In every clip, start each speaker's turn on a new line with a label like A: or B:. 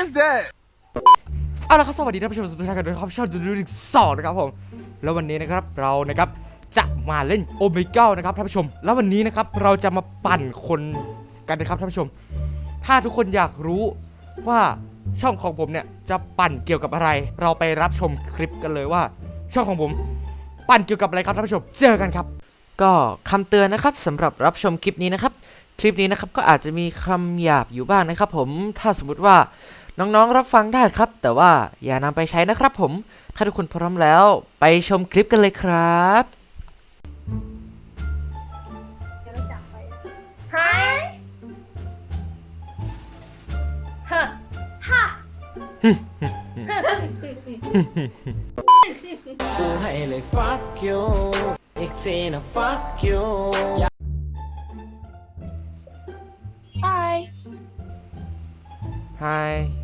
A: is that?
B: เอาละครับสวัสดีท่านผู้ชมทุกท่านกันด้วยครับช่องดูดูดิสองนะครับผม แล้ววันนี้นะครับเรานะครับจะมาเล่นโอเมก้านะครับท่านผู้ชม แล้ววันนี้นะครับเราจะมาปั่นคนกันนะครับท่านผู้ชม ถ้าทุกคนอยากรู้ว่าช่องของผมเนี่ยจะปั่นเกี่ยวกับอะไร เราไปรับชมคลิปกันเลยว่า ช่องของผม ปั่นเกี่ยวกับอะไรครับท่านผู้ชมเจอกันครับ ก็คำเตือนนะครับสำหรับรับชมคลิปนี้นะครับ คลิปนี้นะครับก็อาจจะมีคำหยาบอยู่บ้างนะครับ ผมถ้าสมมติว่า น้องๆรับฟังได้ครับ แต่ว่าอย่านำไปใช้นะครับผม ถ้าทุกคนพร้อมแล้ว ไปชมคลิปกันเลยครับ
C: Hi. Huh. Ha.
D: กูให้เลย fuck you อีกทีนะ fuck you
C: Hi.
B: Hi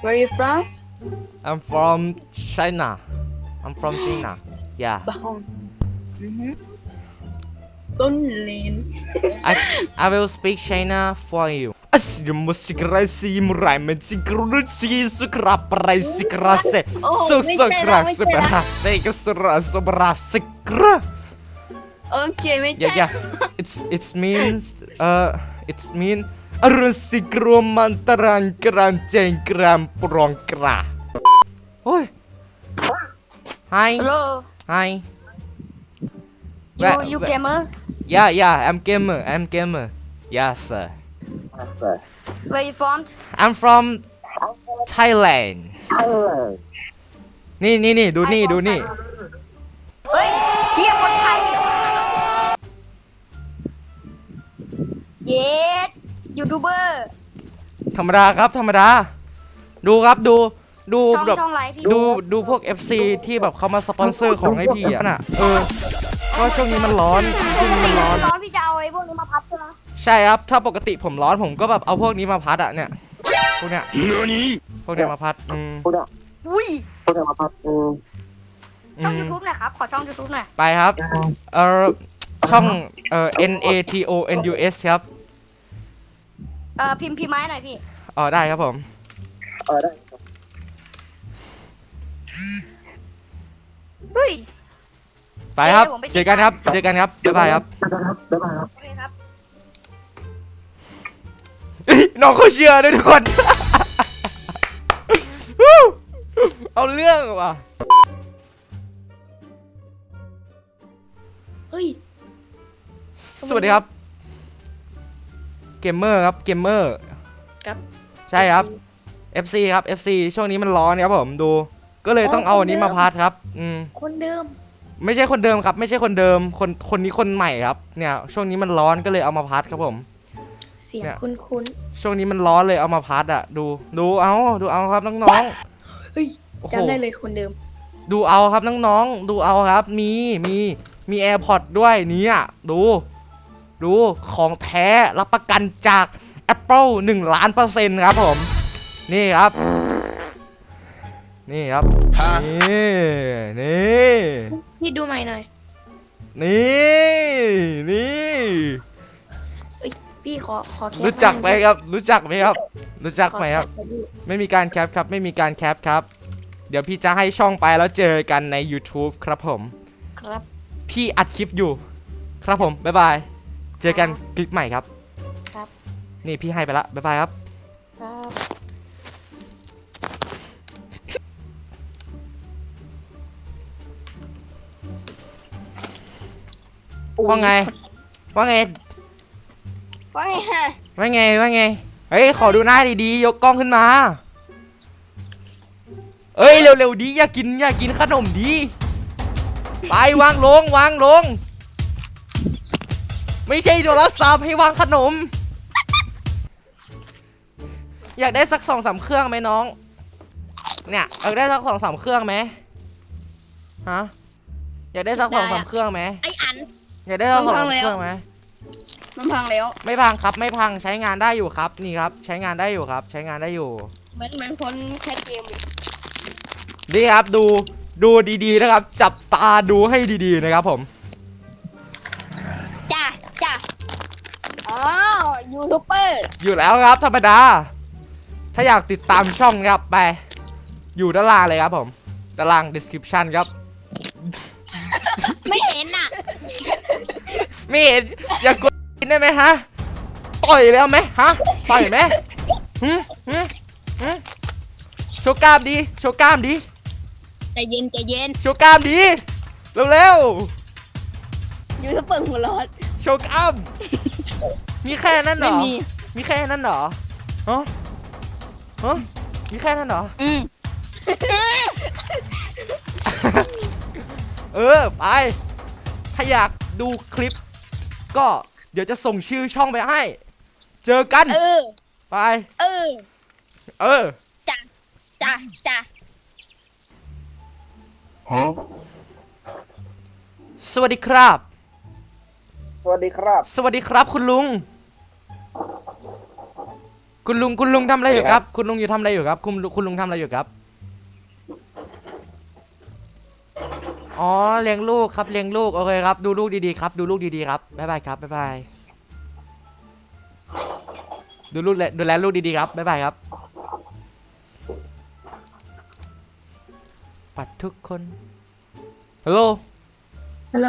C: Where are you from?
B: I'm from China I'm from China yeah
C: Bahon. Mm-hmm. Tôn Liên.
B: I I will speak China for you อัสยมุสิกไรซีมไรมันสิกรุสีสุกราปไรสิกราเซ
C: โอ้
B: สุ
C: ไม่
B: สุ
C: ใช่
B: ก
C: แล้
B: ราว
C: ไม่
B: สุ
C: ใช่
B: บ
C: แล้ว
B: ราเซกสุราสุบราสิกรา
C: Okay, ไม่ใช่
B: yeah yeah it's it's means uh it's mean อรุณสิกรวมมันตรันกรันเจงกรามปรองกราโอ้ย Hi
C: Hello.
B: Hi
C: You
B: Where-
C: you
B: where-
C: gamer?
B: Yeah yeah I'm gamer I'm gamer Yes sir
C: Where you from?
B: I'm from Thailand นี่นี่นี่ดูนี่ดูนี่
C: เฮ้ยเทียบคนไทย เย็ด ยูทูบเบอร์
B: ธรรมดาครับธรรมดา ดูครับดูดู
C: ช่อง
B: แบบ
C: ช่องไลฟ์พี่
B: ดูดูพวก FC ที่แบบเขามาสปอนเซอร์ของให้พี่อะน่ะเออก็ช่วงนี้มันร้อนช่วงนี้มันร้อน
C: ร้อนพี่จะเอาไอ้พวกนี้มาพับใช่ไหม
B: ใช่ครับ ถ้าปกติผมร้อนผมก็แบบเอาพวกนี้มาพัดอะเนี่ยพวกเนี้ย
A: Nani?
B: พวกเนี้ยมาพัดอืม
C: อุ้ย
B: อื
C: ช่อง
B: ม
C: ยูทูบหน่อยครับขอช่องยูทูบหน่อย
B: ไปครับ เออช่องเออ N A T O N U S ครับ
C: เอ่อพิมพ์พิมพ์ไม้หน่อยพี่
B: อ๋อได้ครับผม
C: เฮ้ย
B: ไปครับ
C: เดี๋ยวผมไป
B: เจอกันครับ เจอกันครับ บ๊ายบายครับ
C: โอเคครับ
B: เอ้ยน้องเขาเชื่อด้วยทุกคนวู้เอาเรื่องว่ะ
C: เฮ้ย
B: สวัสดีครับ เกมเมอร์ครับ เกมเมอร์
C: ครับ
B: ใช่ครับ FC ครับ FC ช่วงนี้มันร้อนครับผมดู ก็เลยต้องเอาอันนี้มาพัดครับ อืม
C: คนเดิม
B: ไม่ใช่คนเดิมครับ ไม่ใช่คนเดิม คนคนนี้คนใหม่ครับ เนี่ย ช่วงนี้มันร้อนก็เลยเอามาพัดครับผม
C: เสียง
B: เนี่ย
C: คุ้นคุ้น
B: ช่วงนี้มันร้อนเลยเอามาพัดอะดู ดูเอาดูเอาครับน้อง
C: ๆเฮ้ย
B: ๆโอ้โห
C: จำได้เลยคนเดิม
B: ดูเอาครับน้องๆดูเอาครับ มีมีมี AirPods ด้วยเนี่ยดู ดูของแท้รับประกันจาก Apple 1 ล้านเปอร์เซ็นต์ครับผม นี่ครับ นี่ครับ
A: ฮะ
B: นี่ นี่
C: พี่ดูใหม่หน่อย
B: นี่ นี่
C: เอ้ยพี่ขอขอแคป
B: รู้จักไหมครับ รู้จักไหมครับ รู้จัก
C: ขอ
B: ไหมครับ
C: แปพี่
B: ไม่มีการแคปครับ ไม่มีการแคปครับ เดี๋ยวพี่จะให้ช่องไปแล้วเจอกันใน YouTube ครับผม
C: ครับ
B: พี่อัดคลิปอยู่ ครับผม บ๊ายบาย เจอกันคลิปใหม่ครับ
C: ครับ
B: นี่พี่ให้ไปละ บ๊ายบายครับ
C: ครับ
B: ว่าไง ว่าไง
C: ว่าไงฮะ
B: ว่าไง ว่าไง เฮ้ย ขอดูหน้าดีๆ ยกกล้องขึ้นมา เอ้ย เร็วๆดี อย่ากิน อย่ากินขนมดี ไปวางลง วางลง ไม่ใช่โทรศัพท์ให้วางขนม อยากได้สักสองสามเครื่องไหมน้อง เนี่ยอยากได้สักสองสามเครื่องไหมฮะอยากได้สักสองสามเครื่องไหม
C: ไออัน
B: อยากได้สักสองสาม
C: มันพังแล้ว
B: เครื่องไหม
C: มันพังแล้ว
B: ไม่พังครับ ไม่พังใช้งานได้อยู่ครับ นี่ครับ ใช้งานได้อยู่ครับ ใช้งานได้อยู่
C: เหมือนเหมือนคนแค่เกมอยู่
B: นี่ครับดูดูดีๆนะครับ จับตาดูให้ดีๆนะครับผม
C: ยูทูบเบอร์
B: อยู่แล้วครับ ธรรมดา ถ้าอยากติดตามช่องนะครับไป อยู่ด้านล่างเลยครับผมด้านล่าง description ครับ
C: ไม่เห็นอะ
B: ไม่เห็นอย่ากดได้ไหมฮะ ต่อยแล้วไหมฮะ ต่อยไหมหืมหืมหืมโชว์กล้ามดี โชว์กล้ามดี
C: ใจเย็นใจเย็น
B: โชว์กล้ามดี เร็ว
C: ยูทูบเปิดหัวร้อน
B: ๆโชว์กล้าม มีแค่นั้นเหร
C: ไม่
B: อ
C: มี
B: มีแค่นั้นเหรอฮะฮะมีแค่นั้นเหรอ
C: อืม
B: เออ ไป ถ้าอยากดูคลิป ก็เดี๋ยวจะส่งชื่อช่องไปให้ เจอกัน
C: เออ
B: ไป
C: เออ
B: เออ
C: จ้ะจ้ะจ้ะ
B: สวัสดีครับ
A: ส วัสดีครับ
B: สวัสดีครับ คุณลุง คุณลุงคุณลุงทำอะไรอยู่ครับ คุณลุงอยู่ทำอะไรอยู่ครับ คุณลุงคุณลุงทำอะไรอยู่ครับ อ๋อเลี้ยงลูกครับเลี้ยงลูกโอเคครับ ดูลูกดีๆครับ ดูลูกดีๆครับบ๊ายบายครับบ๊ายบายดูลูกแลดูแลลูกดีๆครับบ๊ายบายครับ ปัดทุกคนฮัลโหล
E: ฮัลโหล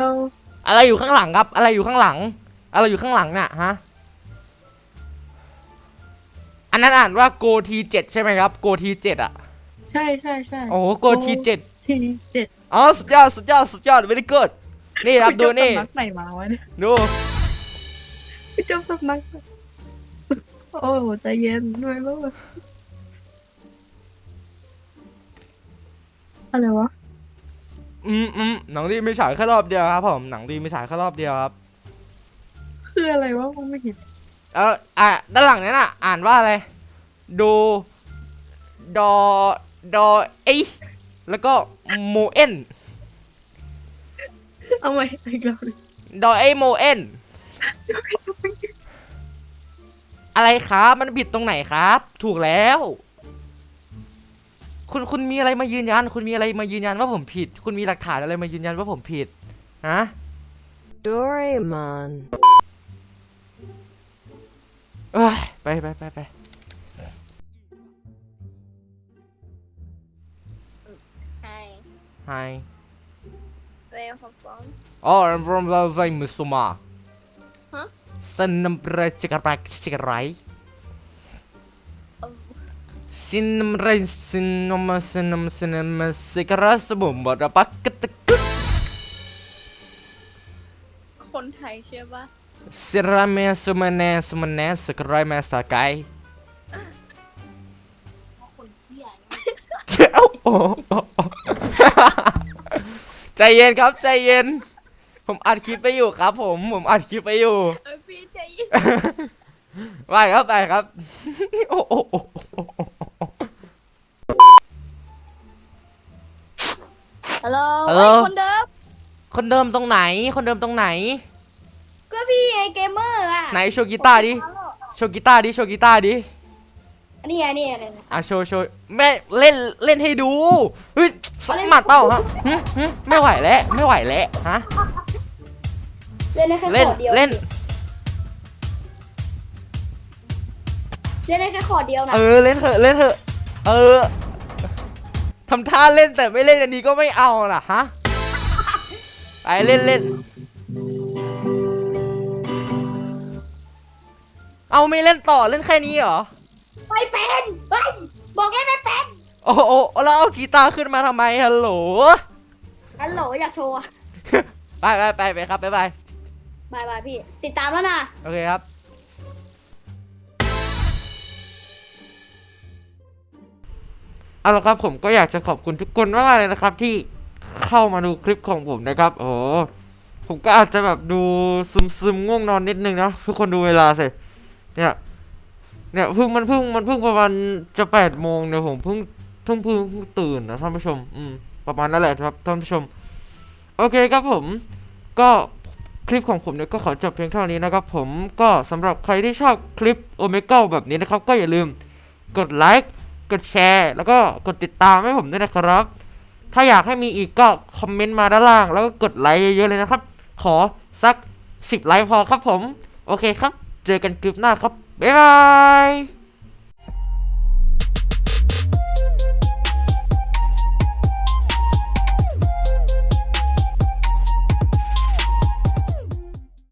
B: อะไรอยู่ข้างหลังครับ อะไรอยู่ข้างหลัง อะไรอยู่ข้างหลังน่ะฮะ อันนั้นอ่านว่าโกทีเจ็ดใช่ไหมครับ โกทีเจ็ดอะ
E: ใช่ใช่ใช่
B: โอ้โหโกทีเจ็ด
E: ทีเจ็ด
B: อ๋อสุดยอดสุดยอดสุดยอด very good นี่ครับดูนี่
E: ไปเจ้าสำนักไหนมาวะเนี่ย
B: ดู
E: ไปเจ้าสำนักโอ้โหใจเย็นด้วยลูกอะไรวะ
B: อืมอืมหนังดีไม่ฉายแค่รอบเดียวครับผมหนังดีไม่ฉายแค่รอบเดียวครับ
E: คืออะไรวะผมไม่เห็น
B: เอออะด้านหลังนั้นอะ อ่านว่าอะไรดูดอดอเอยแล้วก็โมเอน
E: เอาไว้อีกรอบหนึ่ง
B: ดอเอยโมเอนอะไรครับ มันผิดตรงไหนครับ ถูกแล้ว คุณคุณมีอะไรมายืนยัน คุณมีอะไรมายืนยันว่าผมผิด คุณมีหลักฐานอะไรมายืนยันว่าผมผิดฮะ
F: Doraemon.
B: เอ้ยไปไปไปไป
C: ใช่
B: Hi
C: Where you from
B: Oh I'm from the same Musuma
C: Huh?
B: Senambre cikarak cikarai
C: Oh.
B: Sinamre sinama sinam sinama cikaras bomba dapat ketekut
C: คนไทยใช่ปะ
B: Sirame sumane sumane cikarai masakai
C: คนเที่ย
B: โอ้โหใจเย็นครับใจเย็น ผมอัดคลิปไปอยู่ครับ ผมผมอัดคลิปไปอยู่
C: เออพี่ใจเย็น
B: ไปครับไปครับ โอ้โห
C: เดิม
B: ตรงไหน คนเดิมตรงไหน
C: ก็พี่ไอเกมเมอร์อะ
B: ไหนโชว์กีตาร์ดิ โชว์กีตาร์ดิ โชว์กีตาร์ดิ
C: นี่ไงนี่อะไรนะ
B: อะโชว์โชว์แม่เล่นเล่นให้ดูเฮ้ยสักหมัดเปล่าฮะหึหึไม่ไหวแล้วไม่ไหวแล้วฮะ
C: เล่นได้แค่
B: เล่น
C: ขอดเดียว
B: เล่น
C: เล่นได้แค่ขอดเดียวนะ
B: เออเล่นเถอะเล่นเถอะเออทำท่าเล่นแต่ไม่เล่นอันนี้ก็ไม่เอาล่ะฮะ ไปเล่นเล่นเอาไม่เล่นต่อเล่นแค่นี้เหรอ
C: ไม่เป็นเฮ้ยบอกให้ไม่เป็น
B: โอ้โหแล้วเอากีตาร์ขึ้นมาทำไมฮัลโหล
C: ฮัลโหลอยากโชว์อะ
B: ไปไปไปไปครับ บ๊ายบาย
C: บายบายพี่ ติดตามแล้วนะ
B: โอเคครับเอาละครับผมก็อยากจะขอบคุณทุกคนมากเลยนะครับที่ เข้ามาดูคลิปของผมนะครับ โอ้ผมก็อาจจะแบบดูซึมซึมๆง่วงนอนนิดนึงนะทุกคนดูเวลาสิเนี่ยเนี่ยเพิ่งมันเพิ่งมันเพิ่งประมาณจะแปดโมงเนี่ยผมเพิ่งเพิ่งเพิ่งตื่นนะท่านผู้ชม อืมประมาณนั้นแหละครับท่านผู้ชม โอเคครับผม ก็คลิปของผมเนี่ยก็ขอจบเพียงเท่านี้นะครับ ผมก็สำหรับใครที่ชอบคลิปโอเมก้าแบบนี้นะครับ ก็อย่าลืมกดไลค์กดแชร์ แล้วก็กดติดตามให้ผมด้วยนะครับ ถ้าอยากให้มีอีกก็คอมเมนต์มาด้านล่าง แล้วก็กดไลค์เยอะๆเลยนะครับ ขอสักสิบไลค์พอครับผม โอเคครับ เจอกันคลิปหน้าครับ บ๊ายบาย